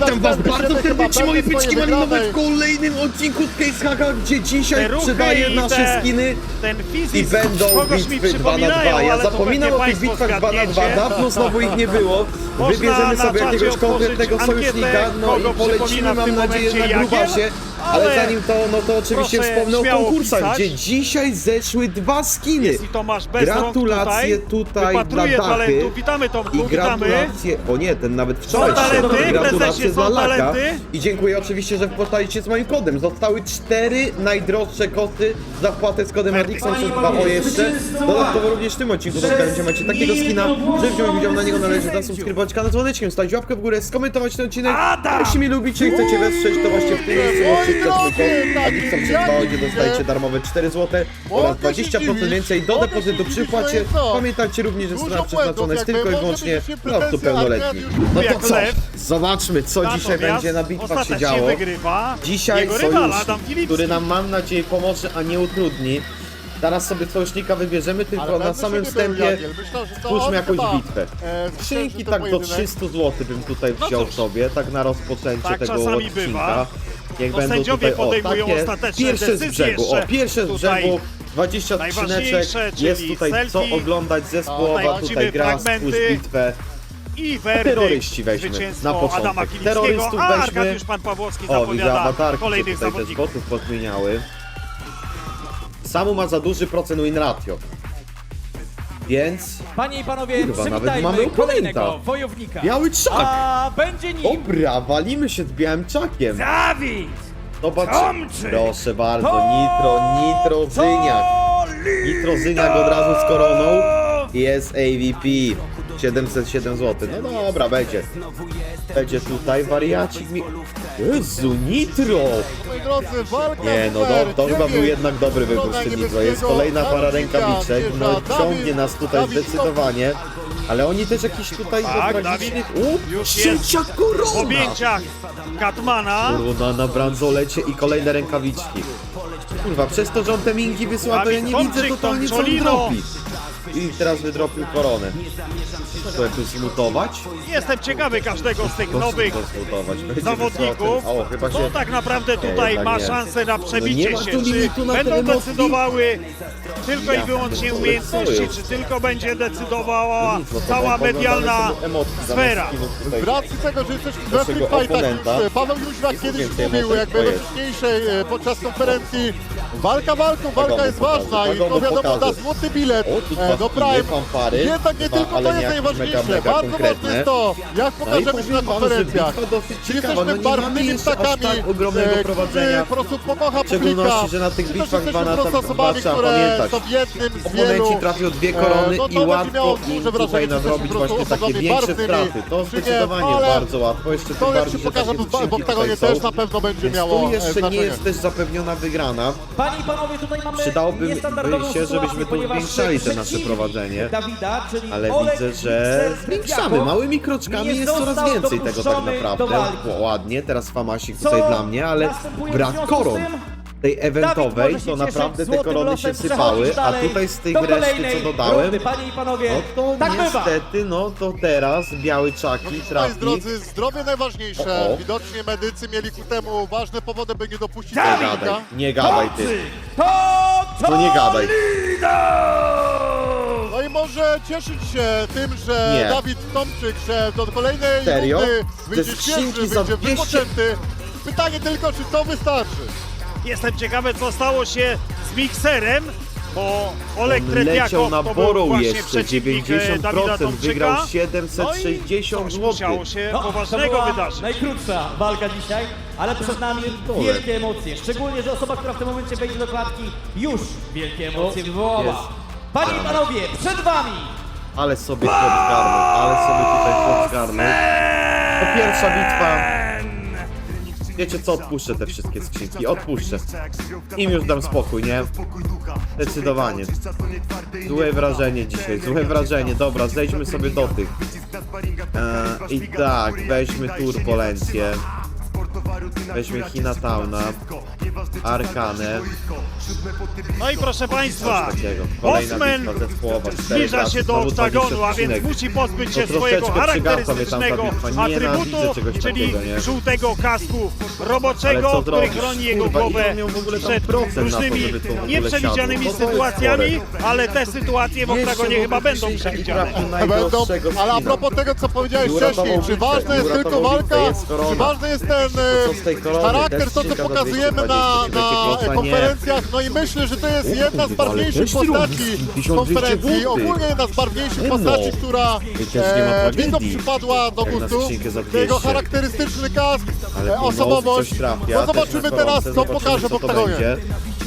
Witam was bardzo serdecznie, byczki swojej malinowe w kolejnym odcinku z Case Hacka, gdzie dzisiaj ruchy sprzedaję i nasze te- skiny Ten i fizyk będą kogoś mi bitwy 2 na 2. przypominają, Ja ale to zapominam pewnie o tych państwo bitwach 2 na 2, zgadniecie. dawno znowu ich nie było. Można Wybierzemy na sobie czacie jakiegoś otworzyć konkretnego ankietę, sojusznika, no kogo i polecimy przypomina w mam tym nadzieję na momencie grubasie. Ale ale zanim to, no to oczywiście proszę wspomnę o śmiało konkursach, pisać. gdzie dzisiaj zeszły dwa skiny. Jeśli Tomasz bez rąk Gratulacje tutaj, tutaj wypatruje dla Dachy. talentu. Witamy Tomku, I witamy. gratulacje, o nie, ten nawet wczoraj Są talenty, szedł. Gratulacje dla Laka. talenty. I dziękuję oczywiście, że wpłacaliście z moim kodem. Zostały cztery najdroższe koty za wpłatę z kodem Adixon przez dwa o jeszcze. Dodatkowo również w tym odcinku do zgarnięcia macie takiego skina, że wziąć udział na niego należy zasubskrybować kanał dzwoneczkiem, stać łapkę w górę, skomentować ten odcinek. Adam! Jeśli mnie lubicie i chcecie wesprzeć, to właśnie w tym miejscu możecie przez dwa o, gdzie dostajecie darmowe 4 zł oraz 20% więcej do depozytu przy wpłacie. Pamiętajcie również, że strona przeznaczona jest tylko i wyłącznie dla osób pełnoletnich. No to co? Zobaczmy, co dzisiaj będzie na bitwach się działo. Dzisiaj Filipski. który nam mam nadzieję pomoże, a nie utrudni. Zaraz sobie sojusznika wybierzemy, tylko na pewnie samym się nie był wstępie Jagiel. Myślę, że to spójrzmy jakąś chyba, bitwę. e, Skrzynki tak do pojedynek. 300 zł bym tutaj No wziął cóż. sobie, tak na rozpoczęcie Tak tego czasami odcinka. bywa. Niech To będą sędziowie tutaj, o, podejmują takie ostateczne pierwsze z decyzje brzegu, o, jeszcze. pierwsze z Tutaj brzegu, 20 skrzyneczek, najważniejsze, jest czyli tutaj co selfie. oglądać ze O, społowa, tutaj gra, fragmenty. spójrz bitwę. I A werdykt, terroryści weźmy zwycięstwo na początek. Adama Terrorystów a weźmy. Arkadiusz Pan Pawłowski O, widzę zapowiada awatarki, się kolejnych tutaj też zawodników. botów podmieniały. Samu ma za duży procent win ratio. Więc Panie i panowie, Kurwa, nawet przywitajmy mamy oponenta. kolejnego wojownika. biały czak! A będzie nim Dobra, walimy się z białym czakiem. Dawid! Zobacz. Tomczyk! Proszę bardzo, nitro, nitrozyniak. Nitrozyniak od razu z koroną. Jest AVP. 707 zł. No dobra, będzie. Będzie tutaj wariacik mi... Jezu, nitro! Moi drodzy, walka Nie, no numer to, chyba był jednak dobry wybór z tym nitro. Jest kolejna para rękawiczek. No ciągnie nas tutaj zdecydowanie. Ale oni też jakiś tutaj Tak, do tragicznych... U, już jest trzecia korona! objęciach Katmana. Korona na bransolecie i kolejne rękawiczki. Kurwa, przez to, że on te mingi wysła, to ja nie widzę Tomczyk, totalnie co on Tomczolino. dropi. I teraz wydropił koronę. To jakoś zmutować? Jestem ciekawy każdego z tych To nowych to zmutować. Będzie zawodników, O, chyba się... to tak naprawdę tutaj jednak ma nie. szansę na No przebicie nie ma się, tu czy limitu na te będą decydowały tylko Ja i wyłącznie pierdolę, umiejętności, co czy tylko będzie decydowała No nic, no to cała medialna sobie emotki zamiast sfera. tutaj. Z racji tego, że jesteśmy w Naszego Wrestling Fightach, oponenta. już Paweł Jóźwiak Jest kiedyś więcej mówił, jakby we wcześniejszej e, podczas konferencji walka walką, walka jest ważna i to wiadomo, da złoty bilet e, do Prime. Jednak nie tylko to jest najważniejsze, bardzo ważne jest to, jak No pokażemy się na konferencjach. Czy no jesteśmy mamy barwnymi ptakami, tak e, którzy po prostu pokocha publika, że na tych bitwach jesteśmy 2 na tam osobami, które są w jednym z wielu. dwie E, korony no to i będzie łatwo miało im duże wrażenie, tutaj nadrobić właśnie takie większe straty. To zdecydowanie bardzo łatwo, jeszcze To jak się że pokaże w, oktagonie też na pewno będzie miało tu jeszcze nie jest też zapewniona wygrana. Panie i panowie, tutaj mamy Przydałoby się, żebyśmy tu zwiększali te nasze prowadzenie. Dawida, Ale widzę, że zwiększamy. Małymi kroczkami jest coraz więcej tego tak naprawdę. ładnie, teraz famasik tutaj dla mnie, ale z koron. Tej eventowej Dawid to naprawdę te korony się sypały, a tutaj z tych do reszty co dodałem, rundy. Panie i panowie, no to tak bywa. niestety, no to teraz biały czaki Moi trafi. drodzy, zdrowie najważniejsze. O, o. Widocznie medycy mieli ku temu ważne powody, by nie dopuścić Nie zawodnika. gadaj, nie gadaj ty. To, to No nie gadaj. No i może cieszyć się tym, że Nie. Dawid Tomczyk, że do kolejnej Serio? rundy wyjdzie świeży, będzie 200 wypoczęty. Pytanie tylko, czy to wystarczy? Jestem ciekawy, co stało się z mikserem, bo Olek On leciał na to był właśnie jeszcze, przeciwnik e, Dawida 90%, Tomczyka. wygrał No i 760 coś zł. musiało się No, to poważnego była wydarzyć. najkrótsza walka dzisiaj, ale przed nami wielkie emocje. Szczególnie, że osoba, która w tym momencie wejdzie do klatki, już wielkie emocje wywołała. jest. Panie i panowie, przed wami Ale sobie chłop zgarnął, ale sobie tutaj chłop zgarnął. To pierwsza bitwa. Wiecie co, odpuszczę te wszystkie skrzynki, odpuszczę. Im już dam spokój, nie? Zdecydowanie. Złe wrażenie dzisiaj, złe wrażenie. Dobra, zejdźmy sobie do tych. E, I tak, weźmy turbulencję. Weźmy Hinatauna. Arkanę. No i proszę Państwa, Bosman zbliża się do znowu 20 oktagonu, a więc musi pozbyć się swojego przygasa mnie charakterystycznego. Nienawidzę atrybutu, czyli żółtego kasku roboczego, który chroni jego głowę przed różnymi nieprzewidzianymi? No sytuacjami, ale te sytuacje w oktagonie chyba będą przewidziane. Będą, ale a propos tego, co powiedziałeś wcześniej, czy ważna jest tylko walka, czy ważny jest ten e, charakter, to co za pokazujemy na, 220, na e, konferencjach, no i myślę, że to jest jedna z barwniejszych postaci drugi, 1200 konferencji, ogólnie jedna z barwniejszych No. postaci, która e, widzom przypadła do gustu, jego 200. charakterystyczny kask, e, osobowość, no zobaczymy teraz, co pokaże w oktagonie.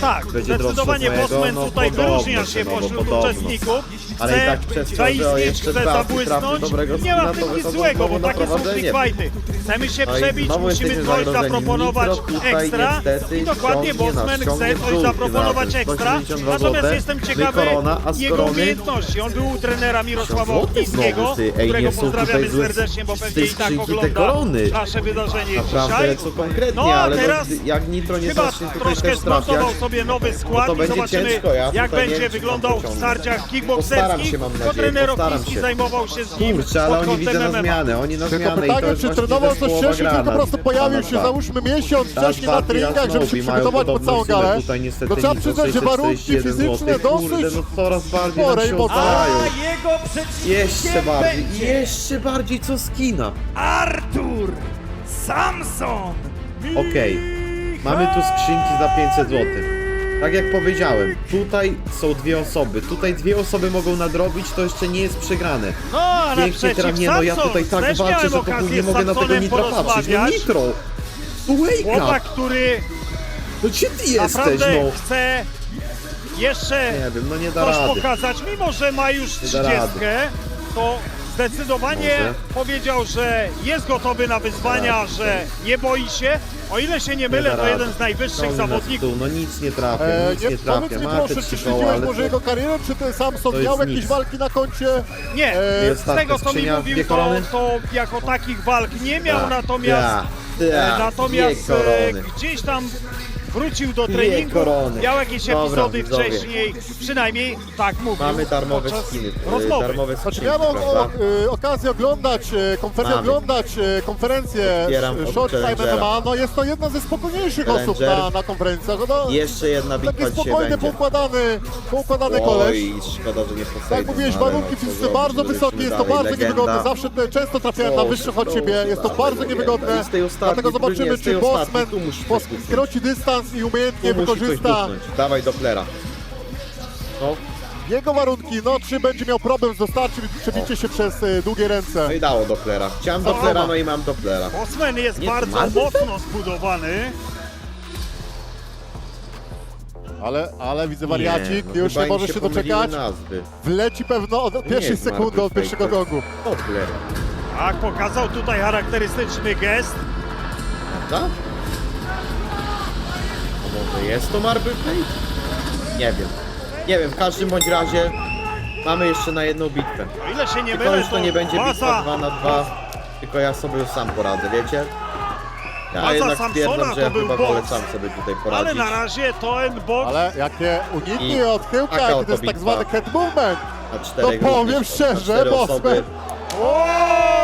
Tak, Będzie zdecydowanie od Bosman mojego, tutaj no podobno wyróżnia się cenowo, pośród podobno. uczestników. Ale Chce i tak przez to, że zaistnieć, jeszcze chce dwa zabłysnąć. dobrego Nie ma w skina, to tym nic wychodzą złego, bo znowu na takie są prowadzenie. clickfighty. Chcemy się No i przebić, znowu musimy jesteśmy coś zagrożeni. zaproponować Nitro tutaj ekstra. niestety I dokładnie ciągnie nas, Bosman chce coś zaproponować ekstra. 182 Natomiast złote. jestem No ciekawy a jego umiejętności. On był u trenera Mirosława złote Ochnickiego, znowu, ty. Ej, którego nie są pozdrawiamy tutaj złe serdecznie, bo z pewnie tej i tak skrzynki te ogląda korony. nasze wydarzenie Naprawdę dzisiaj. lecą konkretnie, No a ale no, teraz jak Nitro nie Chyba zacznie tutaj troszkę też trafiać, zmontował sobie nowy skład to i będzie zobaczymy ciężko, ja jak tutaj nie będzie wiem, czy wyglądał w pociągnę. starciach Postaram się, mam To nadzieję, trener postaram się. zajmował się z nim Kurczę, ale pod oni widzę kątem na MMA. zmianę, oni na Tylko zmianę i to pytanie, jest czy właśnie trenował coś wcześniej, gra tylko po prostu pojawił się na- załóżmy miesiąc wcześniej na Barty treningach, żeby się mają przygotować pod podobną całą sumę galę. Tutaj niestety To trzeba przyznać, że warunki 641 fizyczne złotych. Kurde, dosyć no coraz bardziej spore nam i się mocne. oddają. A jego przeciwnikiem Jeszcze bardziej, będzie jeszcze bardziej co skina. Artur Samson. Okej, mamy tu skrzynki za 500 zł. Tak jak powiedziałem, tutaj są dwie osoby. Tutaj dwie osoby mogą nadrobić, to jeszcze nie jest przegrane. No a Pięknie naprzeciw teraz nie, no ja Samson tutaj tak też walczę, miałem że po okazję nie z mogę na tego Samsonem nitra patrzeć. No porozmawiać. nitro! Chłopak, który No gdzie ty jesteś, naprawdę no? chce jeszcze Nie wiem, no nie da coś rady. pokazać, mimo że ma już Nie da 30, rady. to zdecydowanie Może. powiedział, że jest gotowy na wyzwania, że nie boi się. O ile się nie mylę, da to rady. jeden z najwyższych w zawodników. dół, No nic nie trafia, E, nic nie, nie trafia. powiedz mi Ma proszę, czy trzy koła, śledziłeś ale może to- jego karierę, czy ten Samson to jest miał jakieś nic. walki na koncie? Nie, E, I z tego co mi skrzynia, mówił, dwie to, korony? to jako takich walk nie miał, Tak, natomiast, tak, e, tak, natomiast dwie e, korony. gdzieś tam wrócił do treningu, korony. miał jakieś Dobra, epizody widzowie. wcześniej, przynajmniej tak mówił Mamy darmowe podczas skiny, e, rozmowy. darmowe Znaczy skrzynki, miałem o, o, prawda? y, okazję oglądać e, konferencję, Mamy. oglądać e, konferencję Otwieram od Short Time Challengera. MMA, no jest to jedna ze spokojniejszych osób Challenger. na, na konferencjach. No, Jeszcze jedna bitwa taki dzisiaj spokojny, będzie. poukładany, poukładany koleś. Oj, szkoda, że nie Poseidon. Tak jak mówiłeś, ale warunki no, co fizyczne zrobić, bardzo wysokie, jest to dalej, bardzo legenda. niewygodne. Zawsze te, często trafiałem na wyższych od siebie, proszę, jest to bardzo niewygodne. I z tej ostatniej, Dlatego zobaczymy, nie, z tej czy ostatniej, Bossman tu coś i umiejętnie Tu musi coś wykorzysta. Dawaj Dopplera. No, jego warunki, no czy będzie miał problem z dostarczeniem i przebicie się przez e, długie ręce. no i dało Dopplera. Chciałem Dopplera, no i mam Dopplera. Bosman jest Nie, bardzo mocno zbudowany. Ale, ale widzę Nie, wariacik, no już chyba nie im może się pomyliły doczekać. nazwy. Wleci pewno od pierwszej jest sekundy, od pierwszego to gongu. Doppler. Tak, pokazał tutaj charakterystyczny gest. Prawda? Może jest to Marble Plate? Nie wiem. Nie wiem, w każdym bądź razie mamy jeszcze na jedną bitwę. O ile się nie Tylko mylę, już to nie będzie bitwa baza 2 na 2, tylko ja sobie już sam poradzę, wiecie? Ja Baza jednak Samsona stwierdzam, to że ja był chyba wolę boks. sam sobie tutaj Ale poradzić. na razie to N-Box Ale jakie uniki I odchyłka, taka jaki to jest tak bitwa. zwany head movement. Na No czterech powiem ludzi, szczerze, cztery Bossman.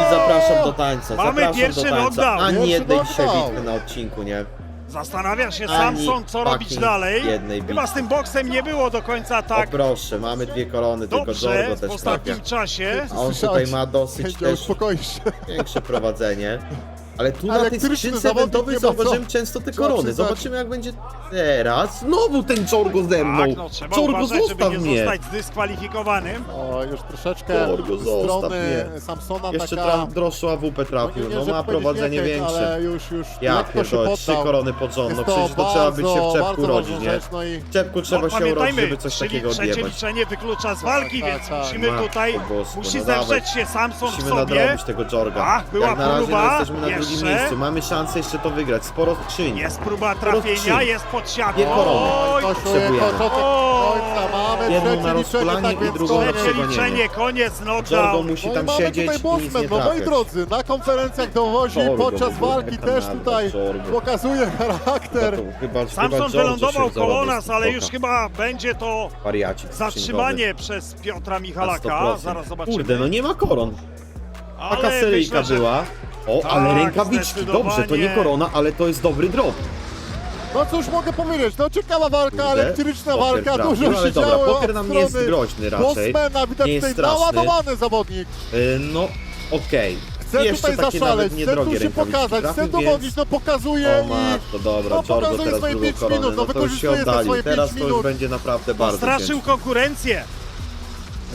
I zapraszam do tańca, Mamy zapraszam pierwszy do tańca. knockdown. Ani Pierwszy jednej dzisiaj knockdown. bitwy na odcinku, nie? Zastanawia się Ani Samson, co robić fucking dalej. jednej Chyba bitwy. z tym boksem nie było do końca O tak proszę, mamy dwie korony, tylko dobrze Jorgo w też ostatnim trafia. czasie. A on tutaj ma dosyć Sędzia, też uspokoi się. większe prowadzenie. Ale tu na tej Elektryczny skrzynce zawodnik eventowej nie ma co- zauważyłem często te trzeba korony. przyznać. Zobaczymy jak będzie teraz. Znowu ten Jorgo ze mną. Tak, no trzeba Jorgo uważać, żeby zostaw nie mnie. zostać zdyskwalifikowanym. O, już troszeczkę Jorgo, z zostaw strony mnie. Samsona Jeszcze taka... tra- droższą AWP trafił, nie, no żeby ma powiedzieć prowadzenie nie hejt, większe. Ale już, już Ja lekko się pierdolę, trzy poddał. korony pod rząd, no Jest przecież to trzeba być się w czepku bardzo rodzić, ważna nie? rzecz, No i W czepku trzeba No, się urodzić, żeby coś czyli takiego trzecie odjebać. liczenie wyklucza z walki, tak, więc tak. musimy Matko tutaj, bosko, musi no dawaj. zewrzeć się Samson w Musimy sobie. nadrobić tego Jorga. Ach, była Jak na razie no, próba, jesteśmy na drugim miejscu. Mamy szansę jeszcze to wygrać. Sporo skrzyń. Jest próba trafienia, Rozkrzyń. jest pod siatką. Nie korony. Oj, Koszuje potrzebujemy. początek końca, mamy Jedną trzecie na liczenie, rozkulanie tak i więc drugą na koniec. przegonienie. przeliczenie, koniec, Jorgo knockdown. musi No i tam mamy siedzieć tutaj i nic bossman, nie no moi trafiać. drodzy, na konferencjach dowozi Jorgo, podczas walki jaka też nazwa, tutaj Jorgo. pokazuje charakter. To chyba, chyba Samson wylądował się koło nas, ale już chyba będzie to Wariacik zatrzymanie przez Piotra. Michalaka. Na 100%. Zaraz zobaczymy. Kurde, no nie ma koron. Taka Ale seryjka myślę, że- była. O, Tak, ale rękawiczki. Dobrze, to nie zdecydowanie. korona, ale to jest dobry drop. No cóż mogę powiedzieć, no ciekawa walka, Kurde, elektryczna poker walka, trafił, dużo ale się dobra, działo poker od nam nie jest strony groźny raczej. Bossmana, widać Nie jest tutaj straszny. naładowany zawodnik. Y, No, okej. Chce Jeszcze tutaj takie zaszaleć, nawet chce niedrogie tu się rękawiczki pokazać, chce trafił, dowodnić, więc- no pokazuje O matko, dobra, No, Jorgo pokazuje teraz swoje drugą pięć koronę, minut, no no to już się wykorzystuje te oddali. swoje Teraz pięć to już minut. będzie naprawdę bardzo Straszył ciężko. konkurencję.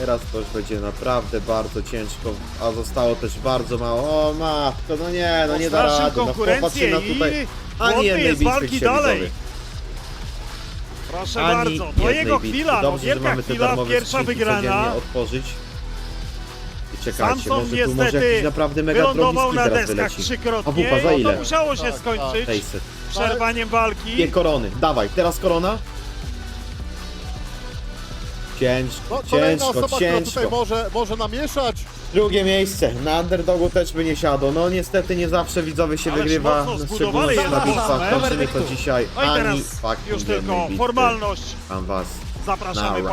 Teraz to już będzie naprawdę bardzo ciężko, a zostało też bardzo mało. O matko, no nie, no nie da rady. No konkurencję popatrzcie na i tutaj głodny ani jednej jest bitwy walki dalej. Proszę Ani bardzo, to jednej jego bitwy. chwila, no Dobrze, że wielka mamy te chwila, darmowe pierwsza skrzynki wygrana. codziennie otworzyć. I czekajcie, Samson może tu może niestety jakiś naprawdę mega wylądował na teraz deskach wyleci. trzykrotnie, A wupa za no ile? to musiało się Tak, skończyć 600. przerwaniem walki. Dwie korony, dawaj, teraz korona. Ciężko, No, kolejna ciężko, osoba, która tutaj ciężko. może, może namieszać. Drugie miejsce, na underdogu też by nie siadło. No niestety nie zawsze widzowie się Ależ wygrywa, mocno no, w jest bitwach. Bossman. Kończymy to dzisiaj, No i ani teraz faktu już tylko formalność. Mam was. Zapraszamy.